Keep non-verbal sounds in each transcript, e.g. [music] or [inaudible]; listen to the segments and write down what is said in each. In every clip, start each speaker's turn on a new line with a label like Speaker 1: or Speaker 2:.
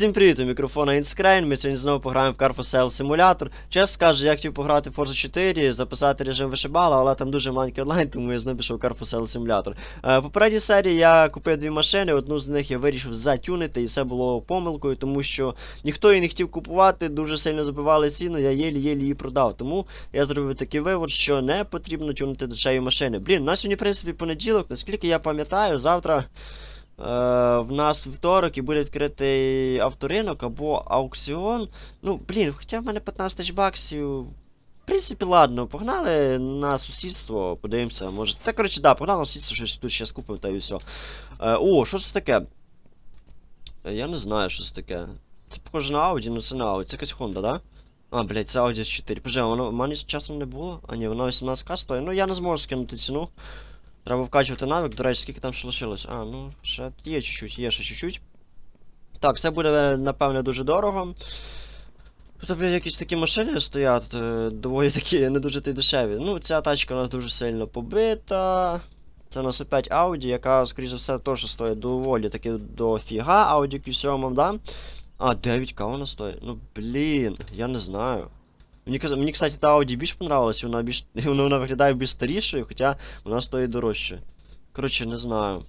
Speaker 1: Всім привіт, у мікрофона Інскрейн. Ми сьогодні знову пограємо в Car for Simulator. Чесно скажу, я хотів пограти в Forza 4, записати режим вишибала, але там дуже маленький онлайн, [laughs] тому я знову пішов Car for Sale Simulator. Е, в попередній серії я купив дві машини, одну з них я вирішив затюнити, і це було помилкою, тому що ніхто її не хотів купувати, дуже сильно забивали ціну, я єлі-єлі її продав. Тому я зробив такий вивод, що не потрібно тюнити дешеві машини. Блін, у нас сьогодні, в принципі, понеділок, наскільки я пам'ятаю, завтра. Е, в нас вівторок і буде відкритий авторинок або аукціон. Ну, блін, хоча в мене 15 тисяч баксів. В принципі, ладно, погнали на сусідство, подивимося, може. Та коротше, да, погнали на сусідство, щось тут ще скупимо та і все. Е, о, що це таке? Е, Я не знаю, що це таке. Це похоже на Audi, ну це не Audi. Це якась Honda, да? А, блядь, це Audi S4. Боже, воно в мене часом не було. А ні, воно 18к стоїть. Ну я не зможу скинути ціну. Треба вкачувати навик, до речі, скільки там ще лишилось? А, ну, ще є чуть-чуть, є ще чуть-чуть. Так, це буде, напевне, дуже дорого. Тут, блядь, якісь такі машини стоять, е, доволі такі не дуже ти дешеві. Ну, ця тачка у нас дуже сильно побита. Це у нас опять Audi, яка, скоріше за все, теж стоїть доволі таки дофіга. Audi Q7, да? А, 9к вона стоїть. Ну, блін, я не знаю. Мені, мені, кстати, та Audi більш понравилась, вона більш. Вона, [laughs] вона виглядає більш старішою, хоча вона стоїть дорожче. Коротше, не знаю.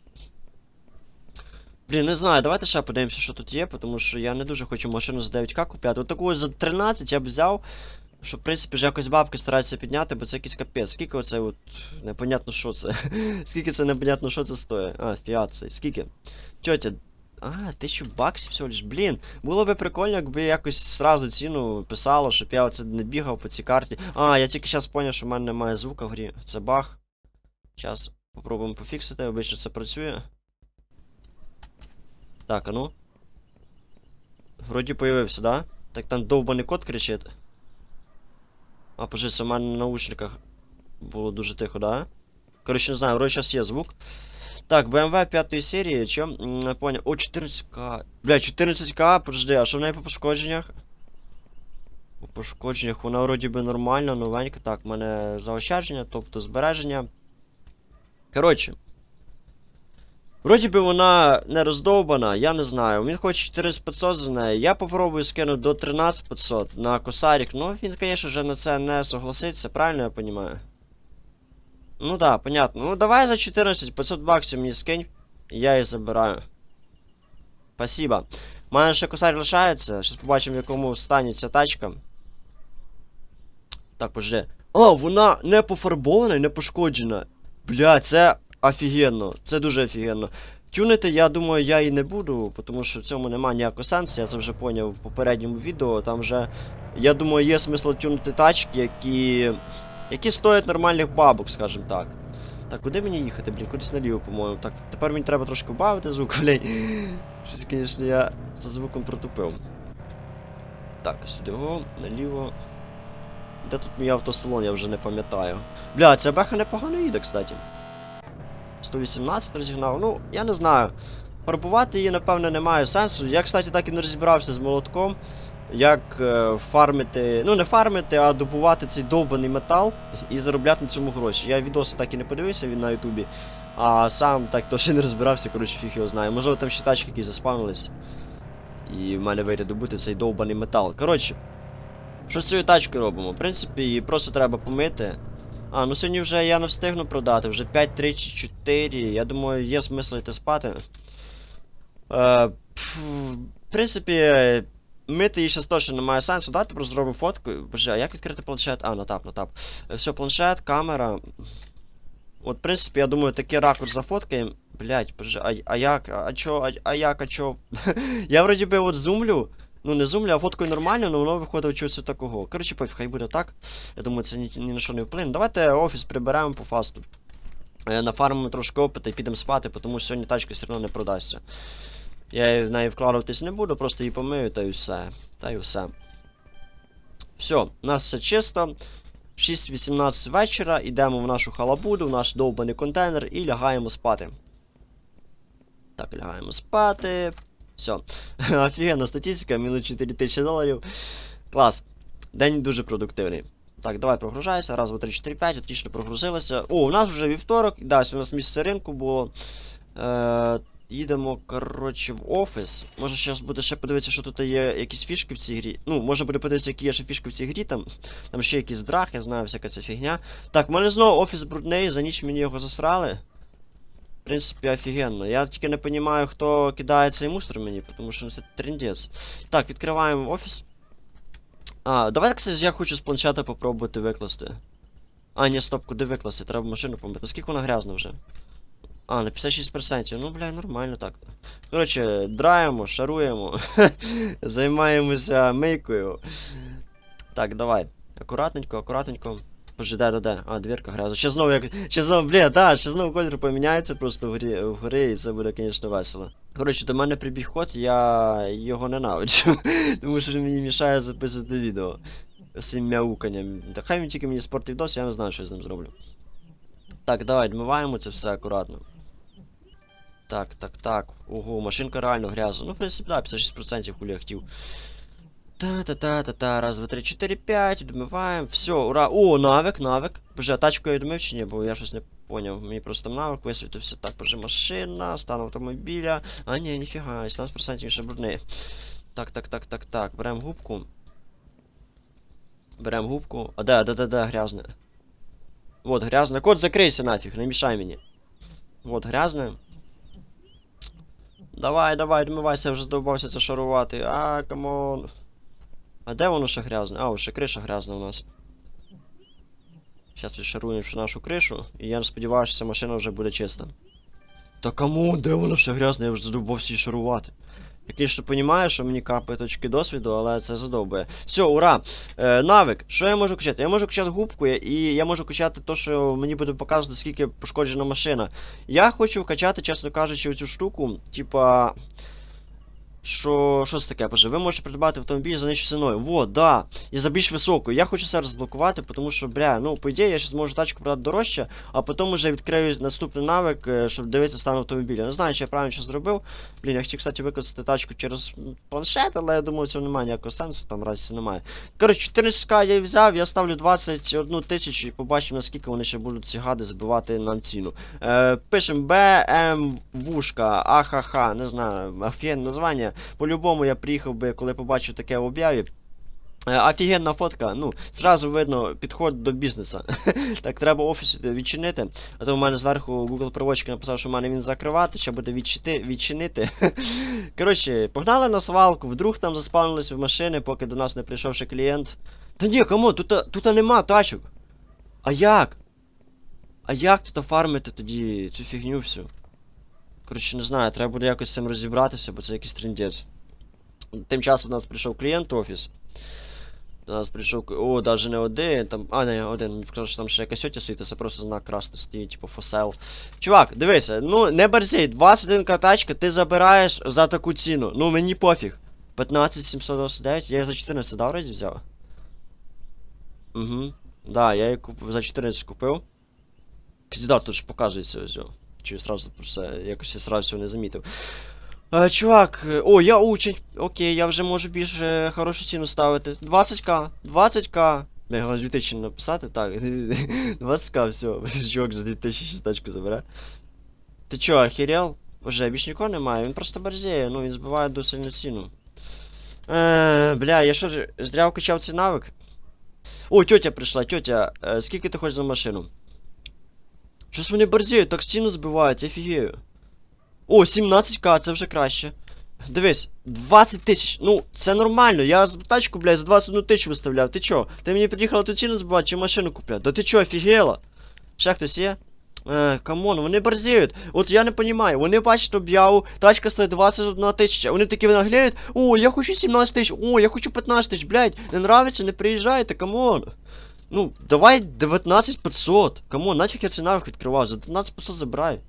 Speaker 1: Блін, не знаю, давайте ще подивимося, що тут є, тому що я не дуже хочу машину за 9к купляти. От таку за 13 я б взяв, щоб, в принципі, вже якось бабки стараються підняти, бо це якийсь капець. Скільки оце от. Непонятно, що це. [laughs] Скільки це непонятно, що це стоїть. А, фіат цей. Скільки? Тьотя. А, тисячу баксів всього лиш. Блін, було би прикольно, якби якось сразу ціну писало, щоб я оце не бігав по цій карті. А, я тільки зараз зрозумів, що в мене немає звука в грі. Це баг. Зараз попробуємо пофіксити, обично це працює. Так, а ну. Вроді появився, да? Так там довбаний кот кричить. А, це в мене на наушниках було дуже тихо, да? Коротше, не знаю, вроді зараз є звук. Так, BMW 5 серії? Не понял. О, 14к. Бля, 14к, подожди, а що в неї по пошкодженнях? По пошкодженнях вона вроді би нормально, новенька. Так, в мене заощадження, тобто збереження. Коротше. Вроді би вона не роздовбана, я не знаю. Він хоче 4500 за неї. Я попробую скинути до 13500 на косарік. Ну, він, звісно вже на це не согласиться, правильно я розумію? Ну да, понятно. Ну давай за 14 500 баксів мені скинь. Я її забираю. Спасибо. У мене ще косарь лишається. Зараз побачимо, в якому стані ця тачка. Так, подожди. О, вона не пофарбована і не пошкоджена. Бля, це офігенно. Це дуже офігенно. Тюнити, я думаю, я і не буду, тому що в цьому немає ніякого сенсу, я це вже поняв в попередньому відео. Там вже, я думаю, є смисл тюнити тачки, які. Які стоять нормальних бабок, скажімо так. Так, куди мені їхати, блін? Кудись наліво, по-моєму. Так, тепер мені треба трошки вбавити звук, [laughs] блін. Щось, звісно, я за звуком протупив. Так, сюди го, наліво. Де тут мій автосалон, я вже не пам'ятаю. Бля, ця беха непогано їде, кстати. 118 розігнав. Ну, я не знаю. Фарбувати її, напевно, немає сенсу. Я, кстати, так і не розібрався з молотком. Як е, фармити. Ну, не фармити, а добувати цей довбаний метал і заробляти на цьому гроші. Я відоси так і не подивився він на Ютубі. А сам так то ще не розбирався, коротше, фіг його знає. Можливо, там ще тачки якісь заспавнились. І в мене вийде добути цей довбаний метал. Коротше, що з цією тачкою робимо? В принципі, її просто треба помити. А, ну сьогодні вже я не встигну продати, вже 5, 3 чи 4. Я думаю, є смисл йти спати. Е, в принципі, мити її ще точно немає сенсу. Давайте просто зробимо фотку. Боже, а як відкрити планшет? А, натап, натап. Е, Все, планшет, камера. От, в принципі, я думаю, такий ракурс зафоткаємо. Блять, боже, а, а як? А, а чо, а, а як, а чо? [laughs] я вроді би от зумлю. Ну, не зумлю, а фоткою нормально, але воно виходить чогось такого. Коротше, пофіг, хай буде так. Я думаю, це ні, ні на що не вплине. Давайте офіс приберемо по фасту. Е, Нафармимо трошки опита і підемо спати, тому що сьогодні тачка все одно не продасться. Я в неї вкладуватись не буду, просто її помию та й все. Та й все. Все, у нас все чисто. 6.18 вечора, йдемо в нашу халабуду, в наш довбаний контейнер і лягаємо спати. Так, лягаємо спати. Все. [laughs] Офігенна статистика, мінус 4 тисячі доларів. Клас. День дуже продуктивний. Так, давай прогружайся. Раз, два, три, чотири, п'ять, отлично прогрузилося. О, у нас вже вівторок. Да, у нас місце ринку було. Е, їдемо, коротше, в офіс. Може зараз буде ще подивитися, що тут є якісь фішки в цій грі. Ну, може буде подивитися, які є ще фішки в цій грі, там, там ще якийсь драх, я знаю, всяка ця фігня. Так, в мене знову офіс брудний, за ніч мені його засрали. В принципі, офігенно. Я тільки не розумію, хто кидає цей мусор мені, тому що це трендець. Так, відкриваємо офіс. А, давай, кстати, я хочу з планшета попробувати викласти. А, ні, стоп, куди викласти? Треба машину помити. Наскільки вона грязна вже? А, на 56%. Ну, бля, нормально так. Коротше, драємо, шаруємо. [laughs] Займаємося мийкою. Так, давай. Акуратненько, акуратненько. Боже, де? А, двірка грязна. Ще знову як. Ще знову, бля, да, ще знову колір поміняється просто в грі, в грі, і це буде, звісно, весело. Коротше, до мене прибіг кот, я його ненавиджу. [laughs] Тому що він мені мішає записувати відео. З мяуканням. Та хай він тільки мені спортив дос, я не знаю, що я з ним зроблю. Так, давай, відмиваємо це все акуратно. Так, так, так. Ого, машинка реально грязна. Ну, в принципі, да, 56% хули хотів. Та-та-та-та-та, раз, два, три, чотири, п'ять, домиваємо. Все, ура. О, навик, навик. Боже, тачку я домив чи ні, бо я щось не поняв. Мені просто навик висвітився. Так, боже, машина, стан автомобіля. А ні, ніфіга, 17% ще брудний. Так, так, так, так, так. Беремо губку. Беремо губку. А де, де, де, де, грязне. Вот, грязне. Кот, закрийся нафіг, не мішай мені. Вот, грязне. Давай, давай, домивайся, я вже здовбався це шарувати. А, камон. А де воно ще грязне? А, ще криша грязна у нас. Зараз відшаруємо нашу кришу, і я сподіваюся, що машина вже буде чиста. Та кому? Де воно ще грязне? Я вже задовбався її шарувати. Я, що розумію, що мені капає точки досвіду, але це задовбує. Все, ура! Е, навик. Що я можу качати? Я можу качати губку, і я можу качати те, що мені буде показувати, скільки пошкоджена машина. Я хочу качати, чесно кажучи, цю штуку, типа. Що, що це таке, боже? Ви можете придбати автомобіль за нижчою ціною. Вот, да. І за більш високою. Я хочу це розблокувати, тому що, бля, ну, по ідеї, я ще зможу тачку продати дорожче, а потім вже відкрию наступний навик, е, щоб дивитися стан автомобіля. Не знаю, чи я правильно що зробив. Блін, я хотів, кстати, використати тачку через планшет, але я думаю, цього немає ніякого сенсу, там разі немає. Коротше, 14к я взяв, я ставлю 21 тисячу і побачимо, наскільки вони ще будуть ці гади збивати нам ціну. Е, пишемо БМВшка, ахаха, не знаю, офігенне названня. По-любому я приїхав би, коли побачив таке в об'яві. Е, Офігенна фотка, ну, зразу видно підход до бізнесу. [laughs] так, треба офіс відчинити. А то в мене зверху Google проводчик написав, що в мене він закривати, ще буде відчити, відчинити. [laughs] Коротше, погнали на свалку, вдруг там заспавнились в машини, поки до нас не прийшов ще клієнт. Та ні, кому, тут, тут нема тачок. А як? А як тут фармити тоді цю фігню всю? Коротше, не знаю, треба буде якось з цим розібратися, бо це якийсь трендець. Тим часом до нас прийшов клієнт в офіс. До нас прийшов. О, навіть не один, там. А, не, один. Мені що там ще якась сьотя стоїть, це просто знак красний стоїть, типу фосел. Чувак, дивися, ну не борзій, 21 тачка ти забираєш за таку ціну. Ну мені пофіг. 15799, я її за 14 да, вроді взяв. Угу. Да, я її куп... за 14 купив. Кстати, тут ж показується ось. Чи сразу про це якось сразу цього не замітив. Е, чувак, е, о, я учень. Окей, я вже можу більш е, хорошу ціну ставити. 20к, 20к. Не, його 2000 написати, так. [laughs] 20к, все. [laughs] Чувак за 2000 тачку забере. Ти чо, охерел? Уже більш нікого немає, він просто борзіє, ну він збиває до сильну ціну. Е, бля, я що ж зря вкачав цей навик? О, тьотя прийшла, тьотя, е, скільки ти хочеш за машину? Щось вони борзіють, так ціну збивають, я фігею. О, 17к, це вже краще. Дивись, 20 тисяч. Ну, це нормально. Я тачку, блядь, за 21 тисячу виставляв. Ти чо? Ти мені приїхала тут ціну збивати чи машину купляти? Да ти чо, офігела? Ще хтось є? Е, камон, вони борзіють. От я не розумію, вони бачать об'яву, тачка стоїть 21 тисяча. Вони такі нагляють, о, я хочу 17 тисяч, о, я хочу 15 тисяч, блядь, не нравиться, не приїжджайте, камон. Ну, давай 19 500. Камон, нафіг я це навик відкривав, за 19 500 забирай.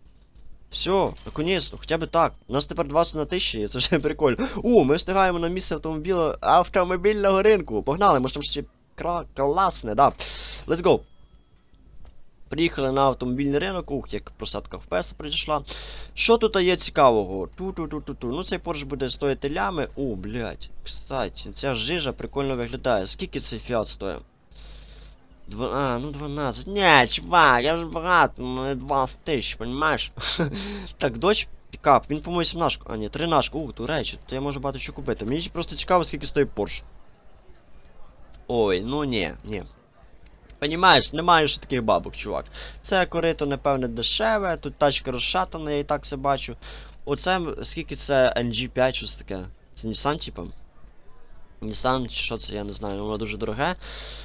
Speaker 1: Все, наконець-то, хоча б так. У нас тепер 20 на тисячі, це вже [laughs] прикольно. О, ми встигаємо на місце автомобіля, автомобільного ринку. Погнали, може там ще класне, да. Let's go. Приїхали на автомобільний ринок, ух, як просадка песа прийшла. Що тут є цікавого? Ту-ту-ту-ту-ту. Ну цей Порш буде стоїти лями. О, блядь. Кстати, ця жижа прикольно виглядає. Скільки цей фіат стоїть? Два... А, ну 12. Ні, чувак, я вже багато, мене 20 тисяч, понімаєш? [laughs] так, дощ. Пікап, він, по-моєму, 17. А, ні, 13. У, до речі, то я можу багато що купити. Мені просто цікаво, скільки стоїть Porsche. Ой, ну ні, ні. Понімаєш, немає ж таких бабок, чувак. Це корито, напевне, дешеве, тут тачка розшатана, я і так це бачу. Оце скільки це NG5, щось таке. Це Nissan, типа? Nissan, чи що це, я не знаю, воно дуже дороге.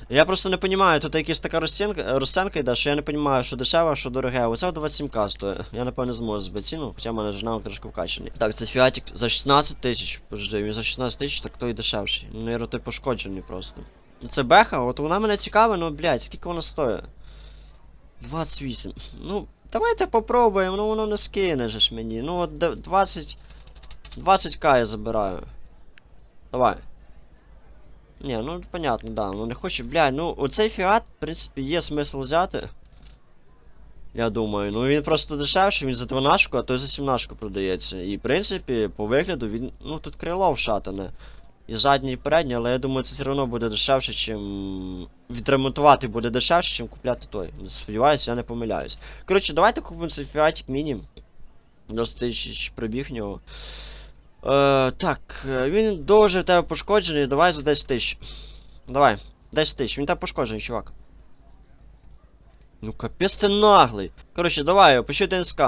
Speaker 1: Я просто не розумію, тут якась така розцінка, йде, що я не розумію, що дешеве, що дороге. Оце 27к стоїть. Я напевно зможу збити ціну, хоча в мене жена трошки вкачаний. Так, це фіатик за 16 тисяч. Подожди, він за 16 тисяч, так то і дешевший. Ну, наверное, той пошкоджений просто. Ну, Це беха, от вона мене цікавить, ну, блядь, скільки вона стоїть? 28. Ну, давайте попробуємо, ну воно не скине ж мені. Ну от 20. 20к я забираю. Давай. Ні, ну понятно, да, ну не хоче, блядь, ну оцей фіат, в принципі, є смисл взяти. Я думаю, ну він просто дешевший, він за 12, а той за 17 продається. І в принципі, по вигляду він. Ну тут крило вшатане. І заднє, і переднє, але я думаю, це все одно буде дешевше, чим. Відремонтувати буде дешевше, чим купляти той. Сподіваюся, я не помиляюсь. Коротше, давайте купимо цей фіатик міні. 90 тисяч пробіг нього. Е, так, е, він дуже в тебе пошкоджений, давай за 10 тисяч. Давай, 10 тисяч, він тебе пошкоджений, чувак. Ну капець ти наглий. Коротше, давай, пиши ДНСК.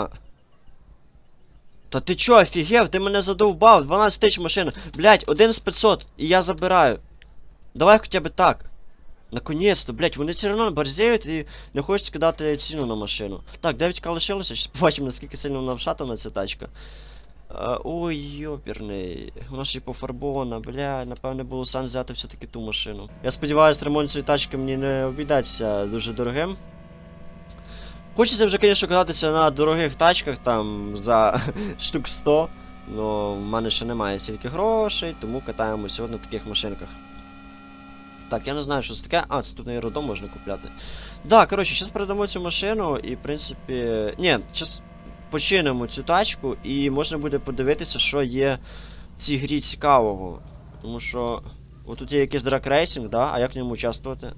Speaker 1: Та ти чо, офігев, ти мене задовбав, 12 тисяч машина. Блять, один з 500, і я забираю. Давай хоча б так. Наконець-то, блять, вони все одно борзеють і не хочуть скидати ціну на машину. Так, 9к лишилося, зараз побачимо, наскільки сильно вона вшатана ця тачка. Ой, йоперний. Вона ж і пофарбована, бля, напевне було сам взяти все-таки ту машину. Я сподіваюся, ремонт цієї тачки мені не обійдеться дуже дорогим. Хочеться вже, звісно, кататися на дорогих тачках там за [laughs] штук 100. Но в мене ще немає стільки грошей, тому катаємося от на таких машинках. Так, я не знаю, що це таке. А, це тут на аеродом можна купляти. Да, коротше, зараз передамо цю машину і, в принципі. Ні, зараз починимо цю тачку і можна буде подивитися, що є в цій грі цікавого. Тому що. Отут є якийсь драк-рейсинг, да? А як в ньому участвувати?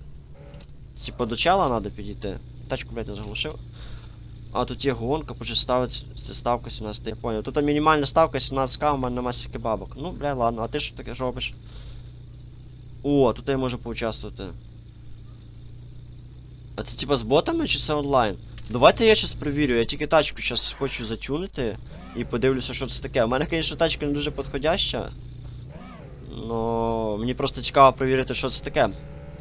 Speaker 1: Типа до чала треба підійти. Тачку, блядь, не заглушив. А тут є гонка, почти ставить це ставка 17. Я понял. Тут мінімальна ставка 17к, у мене нема стільки бабок. Ну, бля, ладно, а ти що таке робиш? О, тут я можу поучаствувати. А це типа з ботами чи це онлайн? Давайте я щас перевірю, я тільки тачку щас хочу затюнити і подивлюся, що це таке. У мене, звісно, тачка не дуже підходяща. Но мені просто цікаво перевірити, що це таке.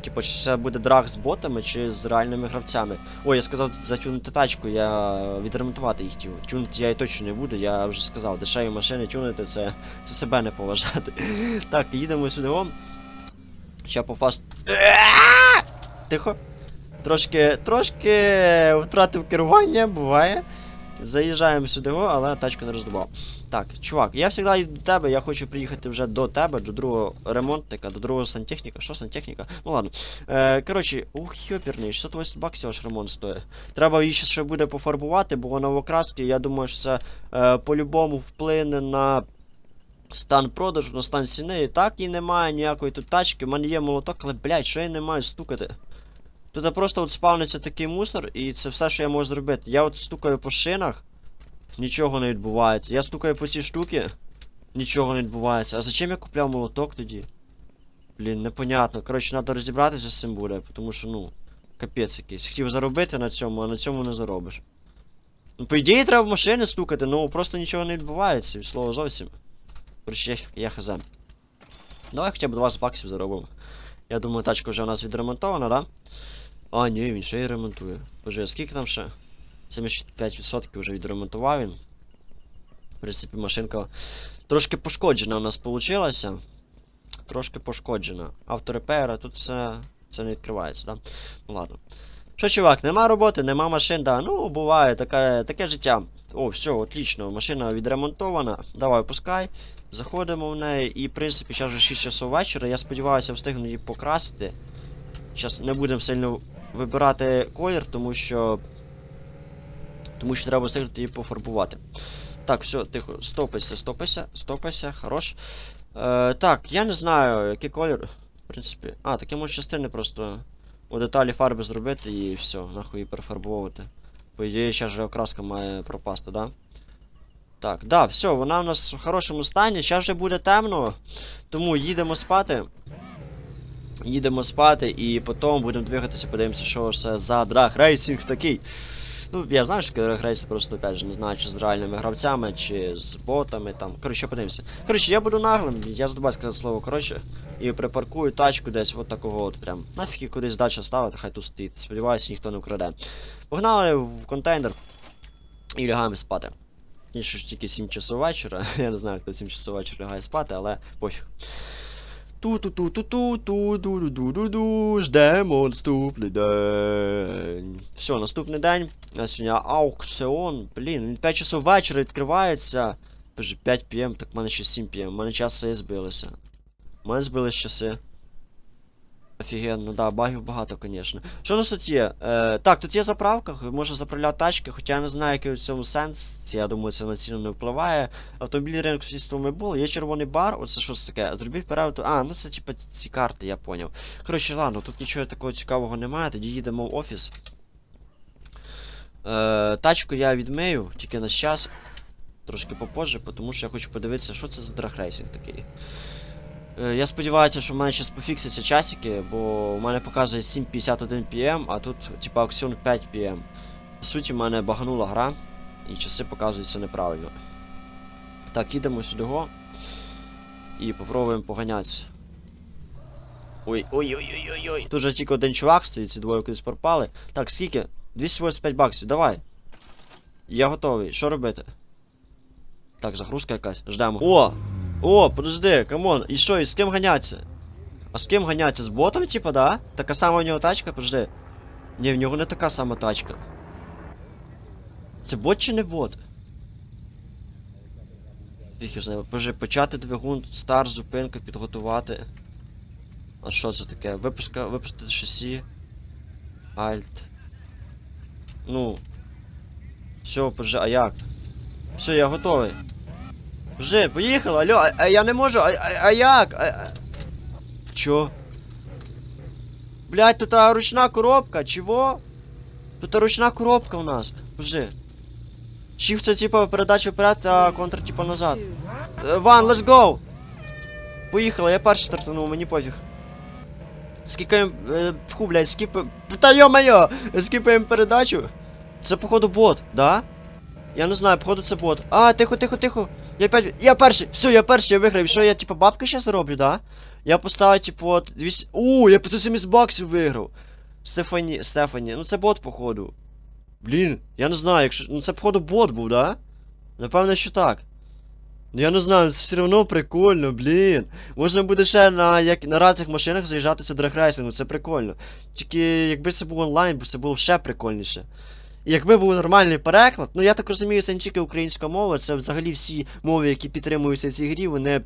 Speaker 1: Типу, чи це буде драг з ботами, чи з реальними гравцями. Ой, я сказав затюнити тачку, я відремонтувати їх хотів. Тюнити я і точно не буду, я вже сказав, дешеві машини тюнити це, це себе не поважати. [laughs] Так, їдемо сюди. Ща по фаст. Тихо. Трошки, трошки втратив керування, буває. Заїжджаємо сюди, але тачку не роздобав. Так, чувак, я завжди йду до тебе, я хочу приїхати вже до тебе, до другого ремонтника, до другого сантехніка. Що сантехніка? Ну ладно. Е, коротше, ух, йоперний, 680 баксів аж ремонт стоїть. Треба її ще буде пофарбувати, бо вона в окрасці, я думаю, що це е, по-любому вплине на стан продажу, на стан ціни. Так і немає ніякої тут тачки. У мене є молоток, але, блядь, що я не маю стукати? Тут просто от спавниться такий мусор, і це все, що я можу зробити. Я от стукаю по шинах, нічого не відбувається. Я стукаю по ці штуки, нічого не відбувається. А зачем я купляв молоток тоді? Блін, непонятно. Коротше, треба розібратися з цим буде, тому що, ну, капець якийсь. Хотів заробити на цьому, а на цьому не заробиш. Ну, по ідеї, треба в машини стукати, ну просто нічого не відбувається, від слова зовсім. Коротше, я, я хз. Давай хоча б 20 баксів заробимо. Я думаю, тачка вже у нас відремонтована, да? А, ні, він ще й ремонтує. Боже, скільки там ще? 75% вже відремонтував він. В принципі, машинка трошки пошкоджена у нас получилася. Трошки пошкоджена. Авторепера, тут це. це не відкривається, да? Ну ладно. Що, чувак, нема роботи, нема машин, да. Ну, буває, таке, таке життя. О, все, отлично, машина відремонтована. Давай, пускай. Заходимо в неї і, в принципі, зараз вже 6 часов вечора. Я сподіваюся, встигну її покрасити. Зараз не будемо сильно вибирати колір, тому що. Тому що треба встигнути її пофарбувати. Так, все, тихо, стопайся, стопайся, стопайся, хорош. Е, так, я не знаю, який колір. В принципі. А, таке може частини просто у деталі фарби зробити і все, нахуй її перефарбовувати. По ідеї, зараз же окраска має пропасти, да? Так, да, все, вона у нас в хорошому стані. Зараз вже буде темно. Тому їдемо спати. Їдемо спати і потім будемо двигатися, подивимося, що ж це за драг-рейсинг такий. Ну, я знаю, що драг-рейс просто опять же не знаю, чи з реальними гравцями, чи з ботами там. Коротше, подивимося. Коротше, я буду наглим, я забуваю сказати слово, коротше, і припаркую тачку десь от такого от прям. Нафіг кудись далі ставити, хай тут стоїть. Сподіваюся, ніхто не вкраде. Погнали в контейнер і лягаємо спати. Ж тільки 7 часов вечора. [laughs] Я не знаю, хто 7 часов вечора лягає спати, але пофіг. Ту-ту-ту-ту-ту-ту-ду-ду-ду-ду-ду. Ждемо наступний день. Все, наступний день. Нас сьогодні аукціон. Блін, 5 часов вечора відкривається. Боже, 5 пм, так в мене ще 7 пм. У мене часи збилися. У мене збились часи. Офігенно, да, багів багато, звісно. Що у нас тут є? Е, так, тут є заправка, можна заправляти тачки, хоча я не знаю, який у цьому сенс. Я думаю, це на ціну не впливає. Автомобіль ринку сусідства ми були, є червоний бар, оце що це таке? Зробіть перевод. А, ну це типа ці карти, я поняв. Коротше, ладно, тут нічого такого цікавого немає, тоді їдемо в офіс. Е, тачку я відмию, тільки на час. Трошки попозже, тому що я хочу подивитися, що це за драгрейсинг такий. Е, Я сподіваюся, що в мене зараз пофіксяться часики, бо у мене показує 7.51 пм, а тут, типа, аукціон 5 пм. По суті, в мене баганула гра, і часи показуються неправильно. Так, їдемо сюди го. І попробуємо поганятися. Ой, ой-ой-ой-ой-ой. Тут же тільки один чувак стоїть, ці двоє кудись пропали. Так, скільки? 285 баксів, давай. Я готовий. Що робити? Так, загрузка якась. Ждемо. О! О, подожди, камон, і що, і з ким ганяться? А з ким ганяться? З ботом, типа, да? Така сама у нього тачка, подожди. Ні, в нього не така сама тачка. Це бот чи не бот? Фіг я знаю, подожди, почати двигун, старт, зупинка, підготувати. А що це таке? Випуска, випустити шасі. Альт. Ну. Все, подожди, а як? Все, я готовий. Вже, поїхали, алло, а, а я не можу, а, а, а як? А, а... Чо? Блять, тут а, ручна коробка, чего? Тут а, ручна коробка у нас. Вже. Shift це типа передача вперед, а контр типа назад. Е, Ван, let's go! Поїхали, я перший стартанув, мені пофіг. Скіпаємо. Е, фу, блядь, скіпаємо. Та йо-моє! Скіпаємо передачу. Це походу бот, да? Я не знаю, походу це бот. А, тихо, тихо, тихо. Я опять. Я перший! Все, я перший, я виграв. Що я, типа, бабки ще зароблю, да? Я поставив, типу, от 200. У, я по 70 баксів виграв. Стефані, Стефані, ну це бот, походу. Блін, я не знаю, якщо. Ну це, походу, бот був, да? Напевно, що так. Ну я не знаю, це все одно прикольно, блін. Можна буде ще на як на різних машинах заїжджати це драгрейсингу, це прикольно. Тільки якби це був онлайн, бо це було ще прикольніше. Якби був нормальний переклад, ну я так розумію, це не тільки українська мова, це взагалі всі мови, які підтримуються в цій грі, вони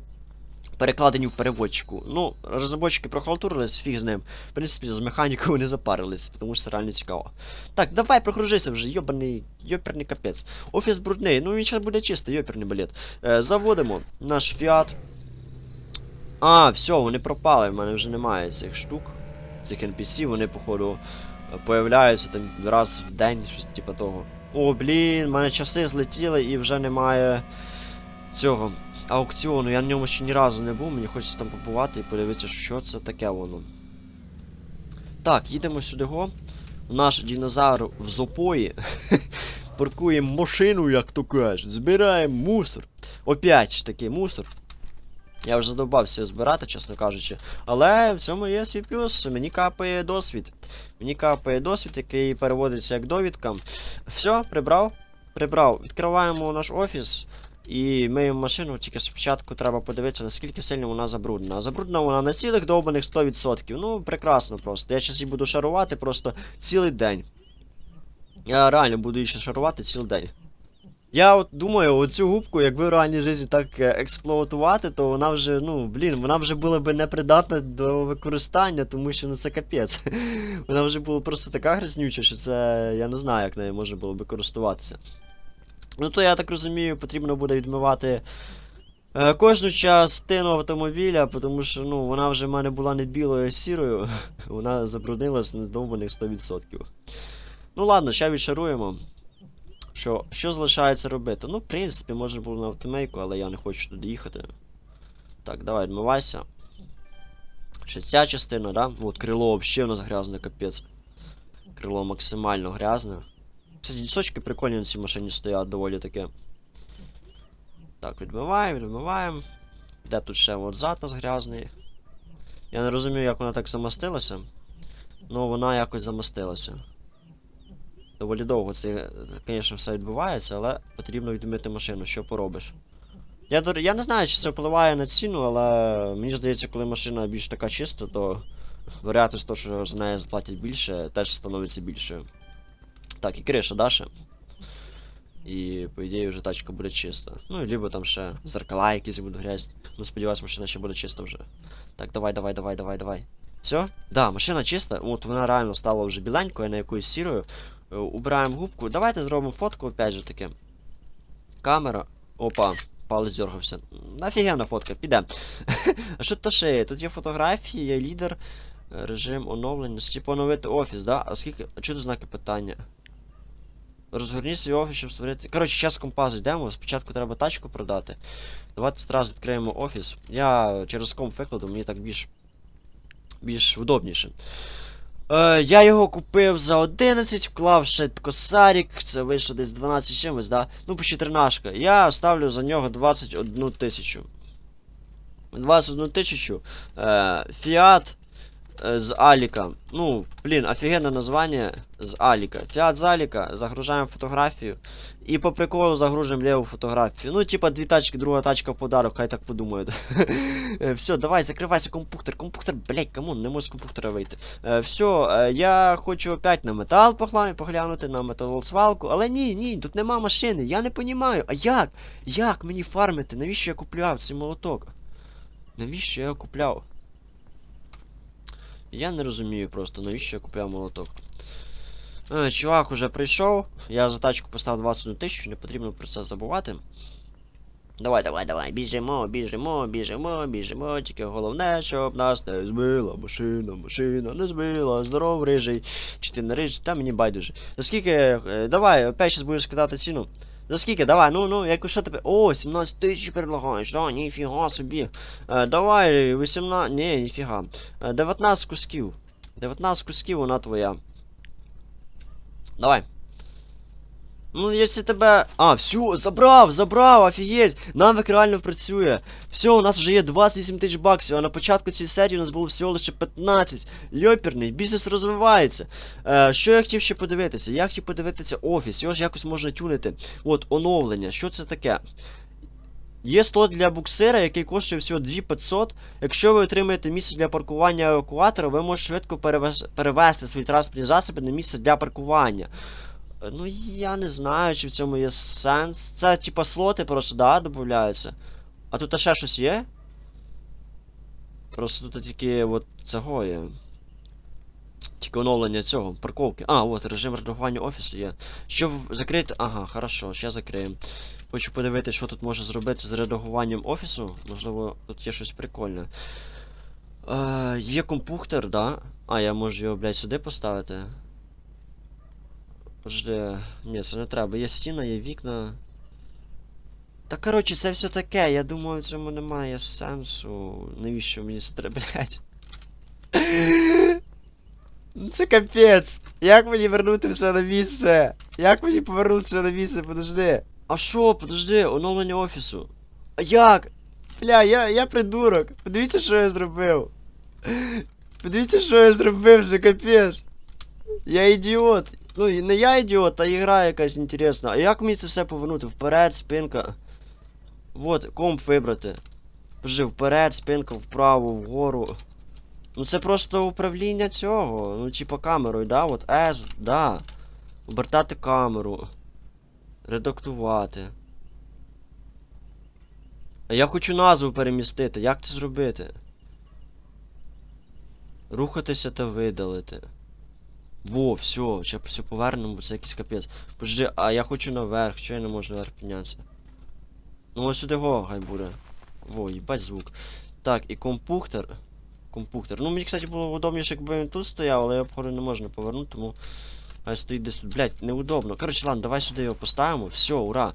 Speaker 1: перекладені в переводчику. Ну, розробочики прохалтурились, фіг з ним. В принципі, з механікою вони запарились, тому що це реально цікаво. Так, давай прогружися вже, йобаний, йоперний капець. Офіс брудний, ну він ще буде чистий, йоперний балет. Е, заводимо наш фіат. А, все, вони пропали, в мене вже немає цих штук, цих NPC, вони, походу, появляються там раз в день, щось типу того. О, блін, в мене часи злетіли і вже немає цього аукціону. Я на ньому ще ні разу не був, мені хочеться там побувати і подивитися, що це таке воно. Так, їдемо сюди го. Наш динозавр в зопої. [laughs] Паркуємо машину, як то кажуть. Збираємо мусор. Опять ж таки мусор. Я вже задовбався збирати, чесно кажучи. Але в цьому є свій плюс. Мені капає досвід. Мені капає досвід, який переводиться як довідка. Все, прибрав. Прибрав. Відкриваємо наш офіс. І миємо машину, тільки спочатку треба подивитися, наскільки сильно вона забруднена. А Забруднена вона на цілих довбаних 100%. Ну, прекрасно просто. Я зараз її буду шарувати просто цілий день. Я реально буду її ще шарувати цілий день. Я от думаю, оцю губку, якби в реальній житті так е, експлуатувати, то вона вже, ну, блін, вона вже була би непридатна до використання, тому що ну це капець. [laughs] Вона вже була просто така грязнюча, що це. я не знаю, як нею можна було би користуватися. Ну то я так розумію, потрібно буде відмивати е, кожну частину автомобіля, тому що ну, вона вже в мене була не білою, а сірою. [laughs] Вона забруднилась на довбаних 100%. Ну ладно, ще відшаруємо. Що, що залишається робити? Ну, в принципі, можна було на автомейку, але я не хочу туди їхати. Так, давай, відмивайся. Ще ця частина, да? От крило взагалі у нас грязне, капець. Крило максимально грязне. Кстати, лісочки прикольні на цій машині стоять доволі таке. Так, відмиваємо, відмиваємо. Де тут ще от зад нас грязний. Я не розумію, як вона так замастилася. Ну, вона якось замастилася. Доволі довго це, звісно, все відбувається, але потрібно відмити машину, що поробиш. Я, я не знаю, чи це впливає на ціну, але мені здається, коли машина більш така чиста, то вероятність того, що за неї заплатять більше, теж становиться більшою. Так, і криша Даша. І, по ідеї, вже тачка буде чиста. Ну, либо там ще зеркала якісь будуть грязні. Ну, сподіваюсь, машина ще буде чиста вже. Так, давай, давай, давай, давай, давай. Все? Да, машина чиста. От вона реально стала вже біленькою, а не якоюсь сірою. Е, Убираємо губку. Давайте зробимо фотку, опять же таки. Камера. Опа, палець дергався. Офігенна фотка, піде. [laughs] а що тут ще є? Тут є фотографії, є лідер, режим оновлення. Типу оновити офіс, да? А скільки. А чого знаки питання? Розгорніть свій офіс, щоб створити. Коротше, зараз компас йдемо. Спочатку треба тачку продати. Давайте одразу відкриємо офіс. Я через комп викладу, мені так більш. більш удобніше. Е, я його купив за 11, вклав ще косарік, це вийшло десь 12 чимось, да? Ну, по 14. Я ставлю за нього 21 тисячу. 21 тисячу. Е, Фіат з Аліка. Ну, блін, офігенне названня з Аліка. Фіат з Аліка, загружаємо фотографію. І по приколу загружаємо ліву фотографію. Ну, типа дві тачки, друга тачка в подарок, хай так подумають. [laughs] Все, давай, закривайся, компуктор. Компуктор, блять, камон, не можу з компуктора вийти. Е, все, е, я хочу опять на метал поглянути, на металосвалку. Але ні, ні, тут нема машини. Я не понімаю. А як? Як мені фармити? Навіщо я купляв цей молоток? Навіщо я купляв? Я не розумію просто, навіщо я купляв молоток. Е, чувак уже прийшов. Я за тачку поставив 21 тисячу, не потрібно про це забувати. Давай, давай, давай, біжимо, біжимо, біжимо, біжимо. Тільки головне, щоб нас не збила машина, машина не збила, здоров, рижий. Чи ти не рижий, та мені байдуже. За скільки. е, давай, опять щас будеш скидати ціну. За скільки? Давай, ну, ну, як що тебе. О, 17 тисяч предлагаєш, да, ніфіга собі. Е, давай, 18. Ні, ніфіга. Е, 19 кусків. 19 кусків, вона твоя. Давай. Ну, якщо тебе. А, все, забрав, забрав, офігеть! Навик реально працює. Все, у нас вже є 28 тисяч баксів, а на початку цієї серії у нас було всього лише 15. Льоперний, бізнес розвивається. Е, що я хотів ще подивитися? Я хотів подивитися офіс, його ж якось можна тюнити. От, оновлення, що це таке? Є слот для буксира, який коштує всього 2500. Якщо ви отримаєте місце для паркування евакуатора, ви можете швидко перевез- перевести свої транспортні засоби на місце для паркування. Ну, я не знаю, чи в цьому є сенс. Це типа слоти просто, да, додаються. А тут ще щось є? Просто тут тільки от цього є. Тільки оновлення цього, парковки. А, от, режим редагування офісу є. Щоб закрити. Ага, хорошо, ще закриємо. Хочу подивитися, що тут можна зробити з редагуванням офісу. Можливо, тут є щось прикольне. Е, є компухтер, да? А, я можу його, блядь, сюди поставити. Подожди. Ні, це не треба. Є стіна, є вікна. Та коротше, це все таке. Я думаю, в цьому немає сенсу. Навіщо мені це треба, блядь? Ну це капець. Як мені вернути все на місце? Як мені повернутися на місце? Подожди. А що, подожди, оновлення офісу. А як? Бля, я, я придурок. Подивіться, що я зробив. Подивіться, що я зробив, це капець. Я ідіот. Ну, і не я ідіот, а ігра якась інтересна. А як мені це все повернути? Вперед, спинка. Вот, комп вибрати. Подожди, вперед, спинка, вправо, вгору. Ну це просто управління цього. Ну, типа камерою, да? От S, да. Обертати камеру. Редактувати. А я хочу назву перемістити. Як це зробити? Рухатися та видалити. Во, все, ще все повернемо, бо це якийсь капець. Подожди, а я хочу наверх, чого я не можу наверх піднятися? Ну ось сюди го, хай буде. Во, їбать звук. Так, і компухтер. Компухтер. Ну мені, кстати, було удобніше, якби він тут стояв, але я походу не можна повернути, тому. Хай стоїть десь тут, блядь, неудобно. Коротше, ладно, давай сюди його поставимо. Все, ура.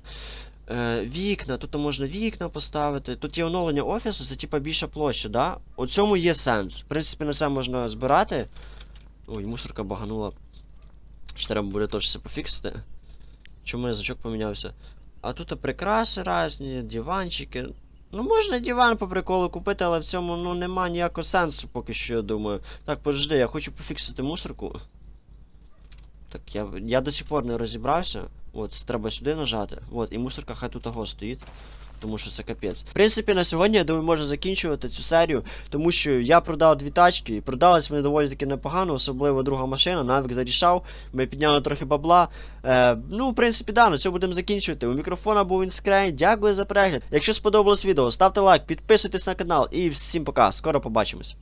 Speaker 1: Е, вікна, тут можна вікна поставити. Тут є оновлення офісу, це типа більша площа, да? У цьому є сенс. В принципі, на це можна збирати. Ой, мусорка баганула. Ще треба буде теж все пофіксити. Чому язичок помінявся? А тут прикраси різні, диванчики. Ну, можна диван по приколу купити, але в цьому ну нема ніякого сенсу поки що, я думаю. Так, подожди, я хочу пофіксити мусорку. Так, я, я до сих пор не розібрався. От, треба сюди нажати. От, і мусорка хай тут того стоїть. Тому що це капець. В принципі, на сьогодні, я думаю, можна закінчувати цю серію, тому що я продав дві тачки, і продались вони доволі таки непогано, особливо друга машина, навик зарішав, ми підняли трохи бабла. Е, ну, в принципі, да, на цьому будемо закінчувати. У мікрофона був Інскрейн, дякую за перегляд. Якщо сподобалось відео, ставте лайк, підписуйтесь на канал і всім пока, скоро побачимось.